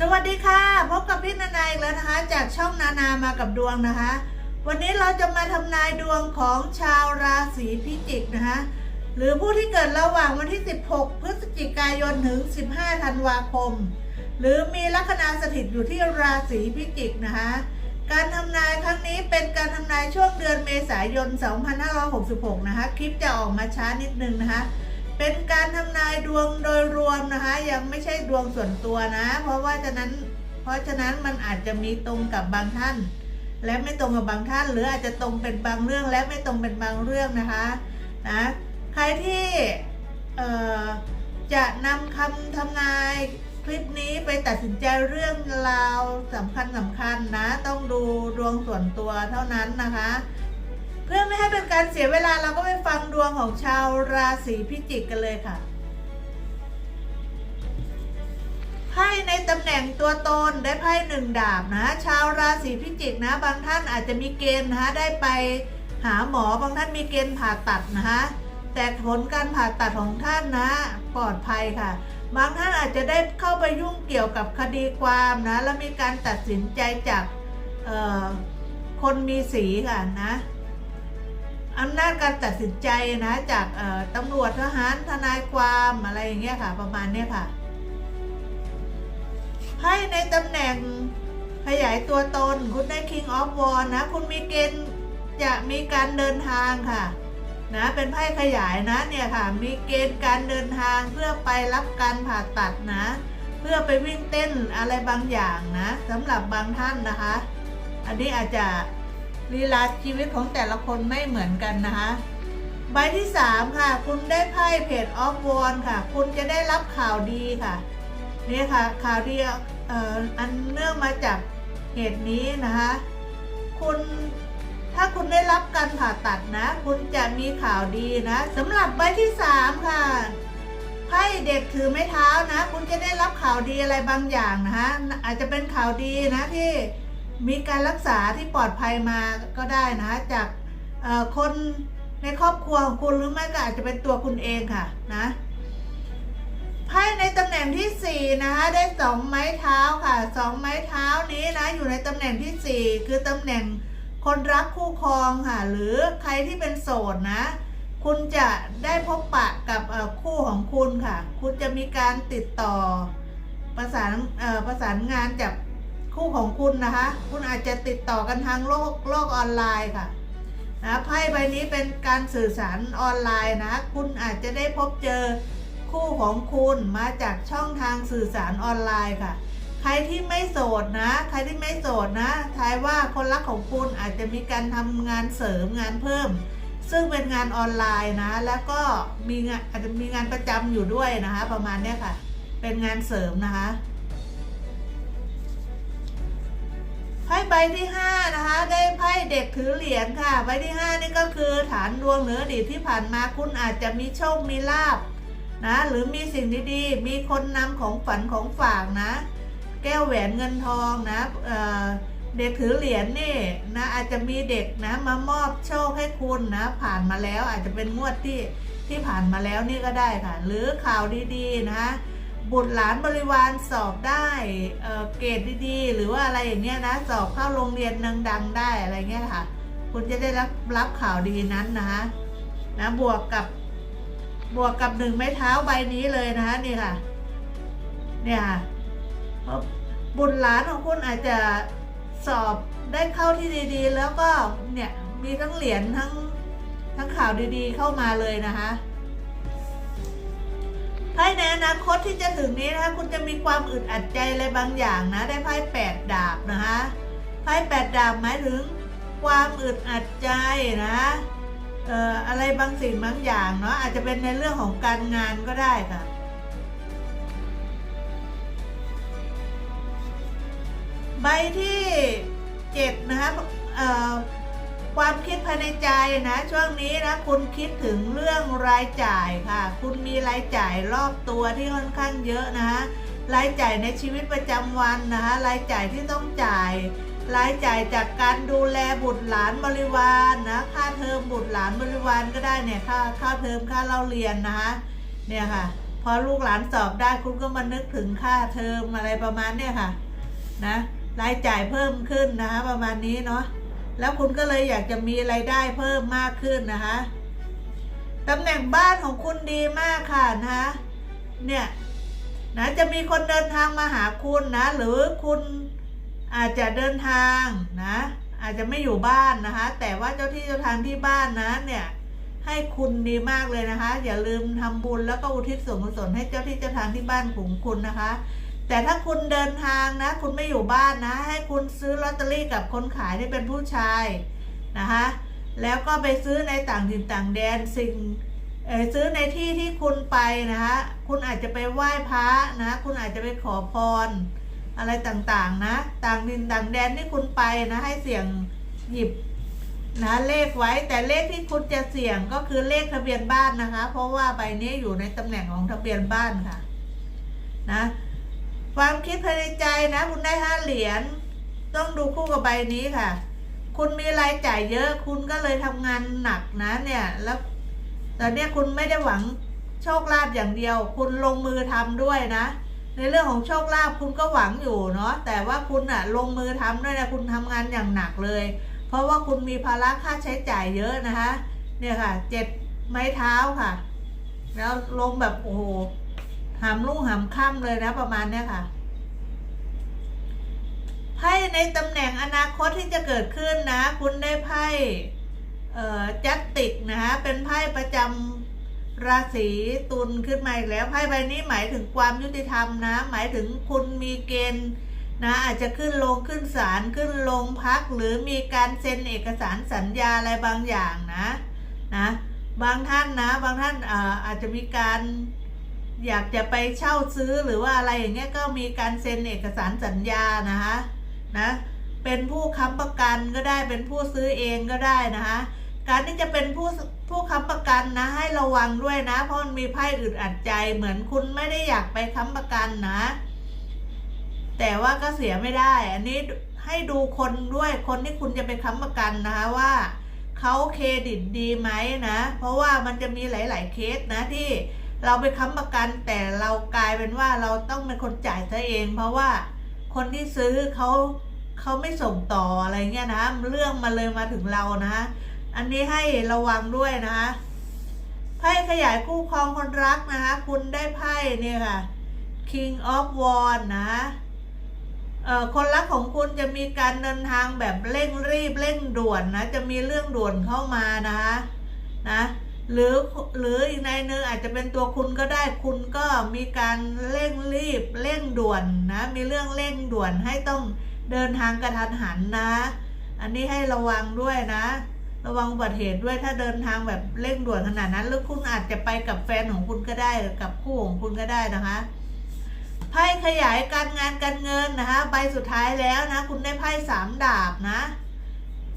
สวัสดีค่ะ พบกับพี่นานาอีกแล้วนะคะ จากช่องนานามากับดวงนะคะ วันนี้เราจะมาทำนายดวงของชาวราศีพิจิกนะคะ หรือผู้ที่เกิดระหว่างวันที่ 16 พฤศจิกายนถึง 15 ธันวาคม หรือมีลัคนาสถิตอยู่ที่ราศีพิจิกนะคะ การทำนายครั้งนี้เป็นการทำนายช่วงเดือนเมษายน 2566 นะคะ คลิปจะออกมาช้านิดนึงนะคะ เป็นการทำนายดวงโดยรวมนะคะ ยังไม่ใช่ดวงส่วนตัวนะ เพราะว่าฉะนั้น เพราะฉะนั้นมันอาจจะมีตรงกับบางท่าน และไม่ตรงกับบางท่าน หรืออาจจะตรงเป็นบางเรื่องและไม่ตรงเป็นบางเรื่องนะคะนะใครที่จะนำคำทำนายคลิปนี้ไปตัดสินใจเรื่องราวสำคัญสำคัญนะ ต้องดูดวงส่วนตัวเท่านั้นนะคะ เพื่อไม่ให้เป็นการเสียเวลาเราก็ไปฟังดวงของชาวราศีพิจิกกันเลยค่ะไพ่ในตำแหน่งตัวตนได้ไพ่หนึ่งดาบนะ ชาวราศีพิจิกนะ บางท่านอาจจะมีเกณฑ์นะได้ไปหาหมอบางท่านมีเกณฑ์ผ่าตัดนะคะแต่ผลการผ่าตัดของท่านนะปลอดภัยค่ะ บางท่านอาจจะได้เข้าไปยุ่งเกี่ยวกับคดีความนะ แล้วมีการตัดสินใจจากคนมีสีค่ะนะ อำนาจการตัดสินใจนะจากตำรวจทหารทนายความอะไรอย่างเงี้ยค่ะ ประมาณเนี้ยค่ะไพ่ในตำแหน่งขยายตัวตนคุณได้ King of w a r นะ คุณมีเกณฑ์จะมีการเดินทางค่ะนะเป็นไพ่ขยายนะเนี่ยค่ะ มีเกณฑ์การเดินทางเพื่อไปรับการผ่าตัดนะ เพื่อไปวิ่งเต้นอะไรบางอย่างนะสำหรับบางท่านนะคะ อันนี้อาจจะ ลีลาชีวิตของแต่ละคนไม่เหมือนกันนะคะใบที่ 3 ค่ะ คุณได้ไพ่เพจออฟวอนค่ะ คุณจะได้รับข่าวดีค่ะนี่ค่ะข่าวดีเอ่ออันเนื่องมาจากเหตุนี้นะคะคุณถ้าคุณได้รับการผ่าตัดนะ คุณจะมีข่าวดีนะสำหรับใบที่ 3 ค่ะไพ่เด็กถือไม้เท้านะ คุณจะได้รับข่าวดีอะไรบางอย่างนะคะอาจจะเป็นข่าวดีนะที่ มีการรักษาที่ปลอดภัยมาก็ได้นะ จากคนในครอบครัวของคุณหรือไม่ก็อาจจะเป็นตัวคุณเองค่ะนะไพ่ในตำแหน่งที่สี่นะคะได้สองไม้เท้าค่ะสองไม้เท้านี้นะอยู่ในตำแหน่งที่สี่คือตำแหน่งคนรักคู่ครองค่ะ หรือใครที่เป็นโสดนะ คุณจะได้พบปะกับคู่ของคุณค่ะ คุณจะมีการติดต่อประสานประสานงานจาก คู่ของคุณนะคะ คุณอาจจะติดต่อกันทางโลกโลกออนไลน์ค่ะนะไพ่ใบนี้เป็นการสื่อสารออนไลน์นะ คุณอาจจะได้พบเจอคู่ของคุณมาจากช่องทางสื่อสารออนไลน์ค่ะ ใครที่ไม่โสดนะ ใครที่ไม่โสดนะ ทายว่าคนรักของคุณอาจจะมีการทำงานเสริมงานเพิ่ม ซึ่งเป็นงานออนไลน์นะ แล้วก็มีงานอาจจะมีงานประจำอยู่ด้วยนะคะ ประมาณเนี้ยค่ะ เป็นงานเสริมนะคะ ใบที่ห้านะคะ ได้ไพ่เด็กถือเหรียญค่ะ ใบที่ห้านี่ก็คือฐานดวงเหนืออดีตที่ผ่านมาคุณอาจจะมีโชคมีลาบนะหรือมีสิ่งดีๆ มีคนนำของฝันของฝากนะ แก้วแหวนเงินทองนะเเด็กถือเหรียญนี่นะอาจจะมีเด็กนะมามอบโชคให้คุณนะผ่านมาแล้วอาจจะเป็นงวดที่ที่ผ่านมาแล้วนี่ก็ได้ค่ะ หรือข่าวดีๆนะคะ บุตรหลานบริวารสอบได้เอ่อเกรดดีๆ หรือว่าอะไรอย่างเงี้ยนะสอบเข้าโรงเรียนดังๆ ได้อะไรเงี้ยค่ะ คุณจะได้รับรับข่าวดีนั้นนะคะนะบวกกับบวกกับหนึ่งไม้เท้าใบนี้เลยนะคะนี่ค่ะ เนี่ยค่ะเพราะบุตรหลานของคุณอาจจะสอบได้เข้าที่ดีๆ แล้วก็เนี่ยมีทั้งเหรียญทั้งทั้งข่าวดีๆเข้ามาเลยนะคะ ไพ่ในอนาคตที่จะถึงนี้นะคะ คุณจะมีความอึดอัดใจอะไรบางอย่างนะ ได้ไพ่แปดดาบนะคะไพ่แปดดาบหมายถึงความอึดอัดใจนะเอ่ออะไรบางสิ่งบางอย่างเนาะอาจจะเป็นในเรื่องของการงานก็ได้ค่ะใบที่เจ็ดนะคะเอ่อ ความคิดภายในใจนะ ช่วงนี้นะคุณคิดถึงเรื่องรายจ่ายค่ะ คุณมีรายจ่ายรอบตัวที่ค่อนข้างเยอะนะคะรายจ่ายในชีวิตประจำวันนะคะรายจ่ายที่ต้องจ่ายรายจ่ายจากการดูแลบุตรหลานบริวารนะค่าเทอมบุตรหลานบริวารก็ได้เนี่ยค่าค่าเทอมค่าเล่าเรียนนะคะเนี่ยค่ะพอลูกหลานสอบได้คุณก็มานึกถึงค่าเทอมอะไรประมาณเนี้ยค่ะนะรายจ่ายเพิ่มขึ้นนะคะประมาณนี้เนาะ แล้วคุณก็เลยอยากจะมีไรายได้เพิ่มมากขึ้นนะคะตำแหน่งบ้านของคุณดีมากค่ะนะคะเนี่ยนะจะมีคนเดินทางมาหาคุณนะ หรือคุณอาจจะเดินทางนะ อาจจะไม่อยู่บ้านนะคะ แต่ว่าเจ้าที่เจ้าทางที่บ้านนะเนี่ยให้คุณดีมากเลยนะคะ อย่าลืมทำบุญแล้วก็อุทิศส่วนกุศลให้เจ้าที่เจ้าทางที่บ้านของคุณนะคะ แต่ถ้าคุณเดินทางนะ คุณไม่อยู่บ้านนะ ให้คุณซื้อลอตเตอรี่กับคนขายที่เป็นผู้ชายนะคะแล้วก็ไปซื้อในต่างถิ่นต่างแดนสิ่งซื้อในที่ที่คุณไปนะคะคุณอาจจะไปไหว้พระนะคุณอาจจะไปขอพร อะไรต่างๆนะ ต่างดินต่างแดนที่คุณไปนะให้เสี่ยงหยิบนะเลขไว้แต่เลขที่คุณจะเสี่ยงก็คือเลขทะเบียนบ้านนะคะ เพราะว่าใบนี้อยู่ในตำแหน่งของทะเบียนบ้านค่ะ นะ ความคิดภายในใจนะ คุณได้ห้าเหรียญต้องดูคู่กับใบนี้ค่ะ คุณมีรายจ่ายเยอะ คุณก็เลยทำงานหนักนะเนี่ยแล้วตอนเนี้ยคุณไม่ได้หวังโชคลาภอย่างเดียว คุณลงมือทำด้วยนะ ในเรื่องของโชคลาภคุณก็หวังอยู่เนาะแต่ว่าคุณอะลงมือทำด้วยนะคุณทำงานอย่างหนักเลย เพราะว่าคุณมีภาระค่าใช้จ่ายเยอะนะคะ เนี่ยค่ะเจ็ดไม้เท้าค่ะ แล้วลงแบบโอ้โห หามลุ่งหามค่ำเลยนะประมาณเนี้ยค่ะไพ่ในตำแหน่งอนาคตที่จะเกิดขึ้นนะ คุณได้ไพ่เอ่อจัตติกนะคะเป็นไพ่ประจำราศีตุลขึ้นมาอีกแล้วไพ่ใบนี้หมายถึงความยุติธรรมนะ หมายถึงคุณมีเกณฑ์นะอาจจะขึ้นลงขึ้นศาลขึ้นลงพัก หรือมีการเซ็นเอกสารสัญญาอะไรบางอย่างนะนะ บางท่านนะ บางท่านอาอาจจะมีการ อยากจะไปเช่าซื้อหรือว่าอะไรอย่างเงี้ยก็มีการเซ็นเอกสารสัญญานะคะนะเป็นผู้ค้ำประกันก็ได้เป็นผู้ซื้อเองก็ได้นะคะการที่จะเป็นผู้ผู้ค้ำประกันนะให้ระวังด้วยนะ เพราะมันมีไพ่อึดอัดใจเหมือนคุณไม่ได้อยากไปค้ำประกันนะ แต่ว่าก็เสียไม่ได้ อันนี้ให้ดูคนด้วยคนที่คุณจะไปค้ำประกันนะคะว่าเขาเครดิตดีไหมนะ เพราะว่ามันจะมีหลาย ๆ เคสนะที่ เราไปค้ำประกันแต่เรากลายเป็นว่าเราต้องเป็นคนจ่ายซะเอง เพราะว่าคนที่ซื้อเขาเขาไม่ส่งต่ออะไรเงี้ยนะเรื่องมาเลยมาถึงเรานะ อันนี้ให้ระวังด้วยนะคะไพ่ขยายคู่ครองคนรักนะคะคุณได้ไพ่เนี่ยค่ะ King of Wands นะเอ่อคนรักของคุณจะมีการเดินทางแบบเร่งรีบเร่งด่วนนะ จะมีเรื่องด่วนเข้ามานะคะนะ หรือหรืออีกในหนึงอาจจะเป็นตัวคุณก็ได้คุณก็มีการเร่งรีบเร่งด่วนนะ มีเรื่องเร่งด่วนให้ต้องเดินทางกระทันหันนะ อันนี้ให้ระวังด้วยนะ ระวังอุบัติเหตุด้วยถ้าเดินทางแบบเร่งด่วนขนาดนั้น หรือคุณอาจจะไปกับแฟนของคุณก็ได้กับคู่ของคุณก็ได้นะคะไพ่ขยายการงานการเงินนะคะใบสุดท้ายแล้วนะ คุณได้ไพ่สามดาบนะ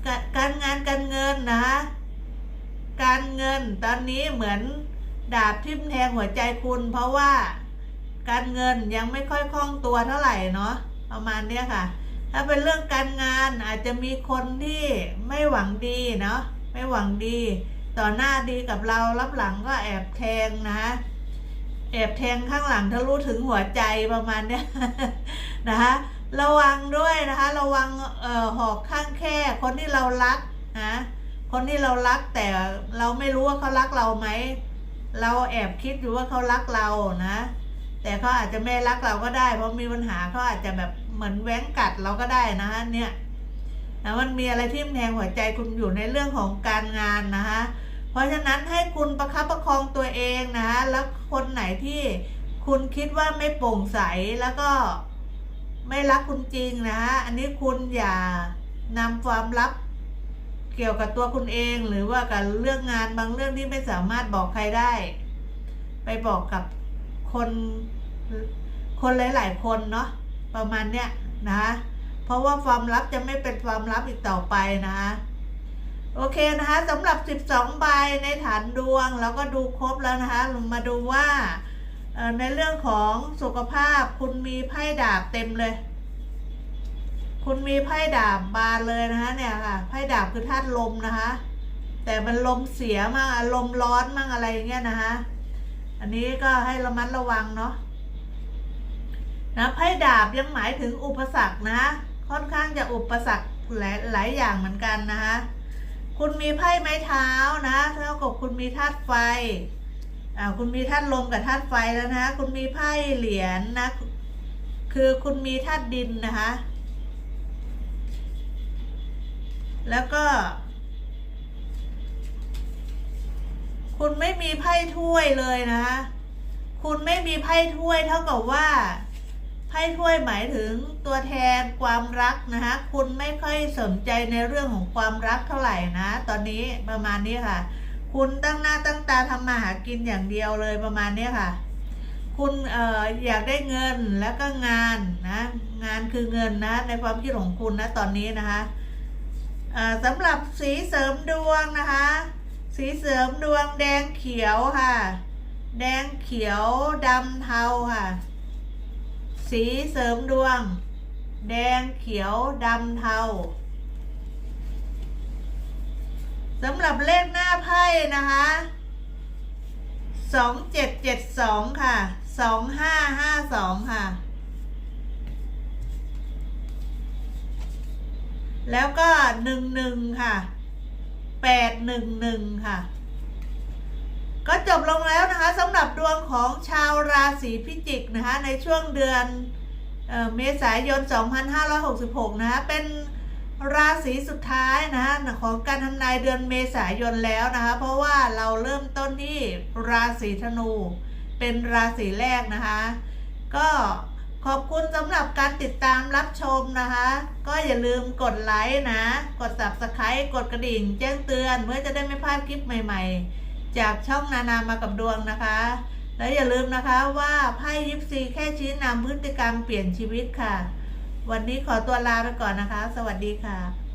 กการงานการเงินนะคะ การเงินตอนนี้เหมือนดาบทิ่มแทงหัวใจคุณ เพราะว่าการเงินยังไม่ค่อยคล่องตัวเท่าไหร่เนาะประมาณเนี้ยค่ะ ถ้าเป็นเรื่องการงานอาจจะมีคนที่ไม่หวังดีเนาะไม่หวังดี ต่อหน้าดีกับเรารับหลังก็แอบแทงนะแอบแทงข้างหลังทะลุถึงหัวใจประมาณเนี้ยนะคะระวังด้วยนะคะ ระวังเอ่อหอกข้างแค่คนที่เรารักนะ คนที่เรารักแต่เราไม่รู้ว่าเขารักเราไหม เราแอบคิดอยู่ว่าเขารักเรานะ แต่เขาอาจจะไม่รักเราก็ได้ เพราะมีปัญหาเขาอาจจะแบบเหมือนแหว้งกัดเราก็ได้นะคะเนี่ยนะมันมีอะไรที่มแทงหัวใจคุณอยู่ในเรื่องของการงานนะคะเพราะฉะนั้นให้คุณประคับประคองตัวเองนะคะแล้วคนไหนที่คุณคิดว่าไม่โปร่งใสแล้วก็ไม่รักคุณจริงนะคะอันนี้คุณอย่านำความลับ เกี่ยวกับตัวคุณเองหรือว่ากับเรื่องงานบางเรื่องที่ไม่สามารถบอกใครได้ ไปบอกกับคนคนหลาย ๆ คนเนาะประมาณเนี้ยนะคะเพราะว่าความลับจะไม่เป็นความลับอีกต่อไปนะคะโอเคนะคะสำหรับ 12 ใบในฐานดวงเราก็ดูครบแล้วนะคะมาดูว่าในเรื่องของสุขภาพคุณมีไพ่ดาบเต็มเลย คุณมีไพ่ดาบบานเลยนะคะเนี่ยค่ะไพ่ดาบคือธาตุลมนะคะ แต่มันลมเสียมากอารมณ์ร้อนมั่งอะไรอย่างเงี้ยนะคะ อันนี้ก็ให้ระมัดระวังเนาะนะไพ่ดาบยังหมายถึงอุปสรรคนะค่อนข้างจะอุปสรรคหลายหลายอย่างเหมือนกันนะคะคุณมีไพ่ไม้เท้านะเท่ากับคุณมีธาตุไฟอ่าคุณมีธาตุลมกับธาตุไฟแล้วนะ คุณมีไพ่เหรียญนะ คือคุณมีธาตุดินนะคะ แล้วก็ คุณไม่มีไพ่ถ้วยเลยนะคะคุณไม่มีไพ่ถ้วยเท่ากับว่าไพ่ถ้วยหมายถึงตัวแทนความรักนะคะคุณไม่ค่อยสนใจในเรื่องของความรักเท่าไหร่นะ ตอนนี้ประมาณนี้ค่ะ คุณตั้งหน้าตั้งตาทำมาหากินอย่างเดียวเลยประมาณนี้ค่ะ คุณเอ่ออยากได้เงินแล้วก็งานนะ งานคือเงินนะในความคิดของคุณนะตอนนี้นะคะ สำหรับสีเสริมดวงนะคะ สีเสริมดวงแดงเขียวค่ะ แดงเขียวดำเทาค่ะ สีเสริมดวง แดงเขียวดำเทาสำหรับเลขหน้าไพ่นะคะสองเจ็ดเจ็ดสองค่ะสองห้าห้าสองค่ะ แล้วก็หนึ่งหนึ่งค่ะแปดหนึ่งหนึ่งค่ะ ก็จบลงแล้วนะคะสำหรับดวงของชาวราศีพิจิกนะคะในช่วงเดือนเออเมษายน 2566 นะคะเป็นราศีสุดท้ายนะคะของการทำนายเดือนเมษายนแล้วนะคะ เพราะว่าเราเริ่มต้นที่ราศีธนู เป็นราศีแรกนะคะ ก็ ขอบคุณสำหรับการติดตามรับชมนะคะ ก็อย่าลืมกดไลค์นะ กด subscribe กดกระดิ่ง แจ้งเตือนเพื่อจะได้ไม่พลาดคลิปใหม่ๆ จากช่องนานามากับดวงนะคะ และอย่าลืมนะคะว่าไพ่ยิปซีแค่ชี้นำพฤติกรรมเปลี่ยนชีวิตค่ะ วันนี้ขอตัวลาไปก่อนนะคะ สวัสดีค่ะ